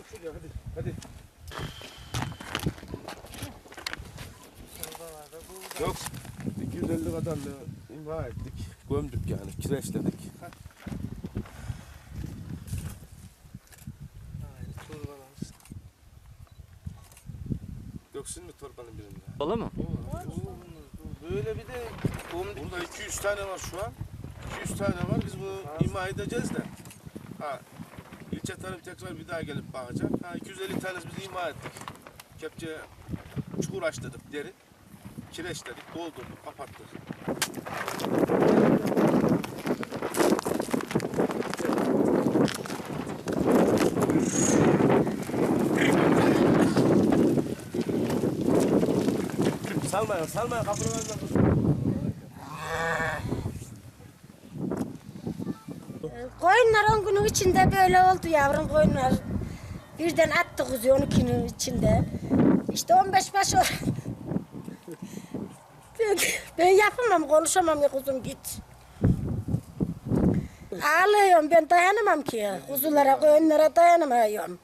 uçur ya hadi. Hadi. Yok. 250 kadarlı imha ettik. Gömdük yani. Kireçledik. Döksün mü torbanın birinde? Ola mı? Böyle bir de Burada 200 tane var şu an. 200 tane var. Biz bunu imha edeceğiz de. Ha, ilçe tarım tekrar bir daha gelip bakacak. Ha, 250 tanesi biz imha ettik. Kepçe çukur açtırdık deri. Kireçledik, doldurduk, kapattık. Salmayın, salmayın. Kapının önünden Koyunlar 10 günün içinde böyle oldu yavrum koyunlar. Birden attı kuzu 12 günün içinde. İşte 15 baş or. ben, ben yapamam konuşamam ya kuzum git. Ağlıyorum ben dayanamam ki. Kuzulara koyunlara dayanamıyorum.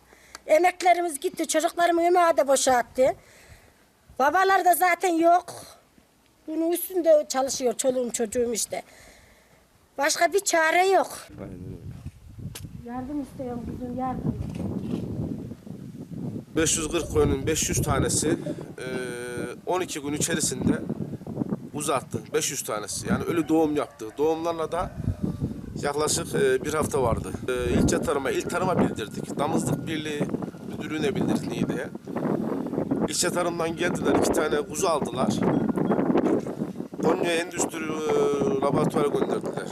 Emeklerimiz gitti çocuklarımın yemeği de boşalttı. Babalar da zaten yok. Bunun üstünde çalışıyor çoluğum çocuğum işte. Başka bir çare yok. Yardım istiyorum kızım yardım. 540 koyunun 500 tanesi eee, 12 gün içerisinde uzattı. 500 tanesi. Yani ölü doğum yaptı. Doğumlarla da yaklaşık bir hafta vardı. Eee ilçe tarıma, il tarıma bildirdik. Damızlık Birliği müdürlüğüne bildirdik Niğde'ye. İlçe tarımdan geldiler. iki tane kuzu aldılar. Konya Endüstri eee, Laboratuvara gönderdiler.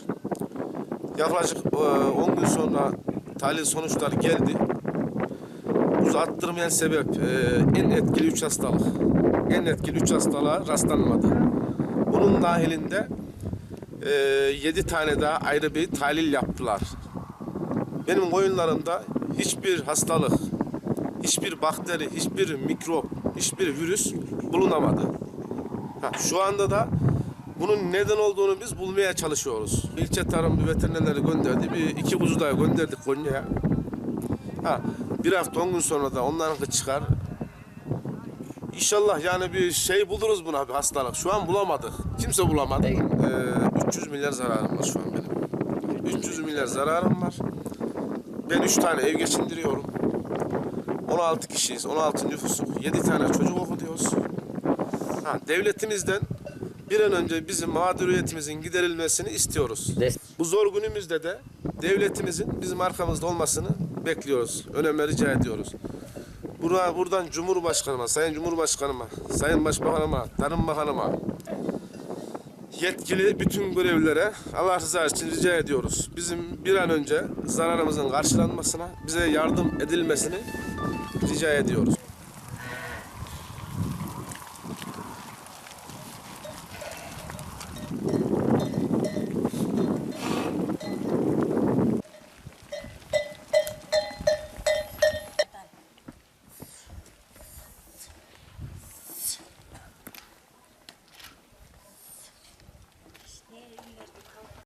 Yaklaşık eee, 10 gün sonra tahlil sonuçları geldi. Buz attırmayan sebep e, en etkili üç hastalık. En etkili üç hastalığa rastlanmadı. Bunun dahilinde e, yedi tane daha ayrı bir tahlil yaptılar. Benim koyunlarımda hiçbir hastalık, hiçbir bakteri, hiçbir mikrop, hiçbir virüs bulunamadı. Şu anda da bunun neden olduğunu biz bulmaya çalışıyoruz. İlçe tarım veterinerleri gönderdi. Bir iki kuzu daha gönderdik Konya'ya. Ha, bir hafta on gün sonra da onlarınki çıkar. İnşallah yani bir şey buluruz buna bir hastalık. Şu an bulamadık. Kimse bulamadı. Ee, 300 milyar zararım var şu an benim. 300 milyar zararım var. Ben 3 tane ev geçindiriyorum. 16 kişiyiz. 16 nüfusuk. 7 tane çocuk okutuyoruz. Ha, devletimizden bir an önce bizim mağduriyetimizin giderilmesini istiyoruz. Bu zor günümüzde de devletimizin bizim arkamızda olmasını bekliyoruz. Önemli rica ediyoruz. Bura, buradan Cumhurbaşkanıma, Sayın Cumhurbaşkanıma, Sayın Başbakanıma, Tarım Bakanıma, yetkili bütün görevlilere Allah rızası için rica ediyoruz. Bizim bir an önce zararımızın karşılanmasına, bize yardım edilmesini rica ediyoruz.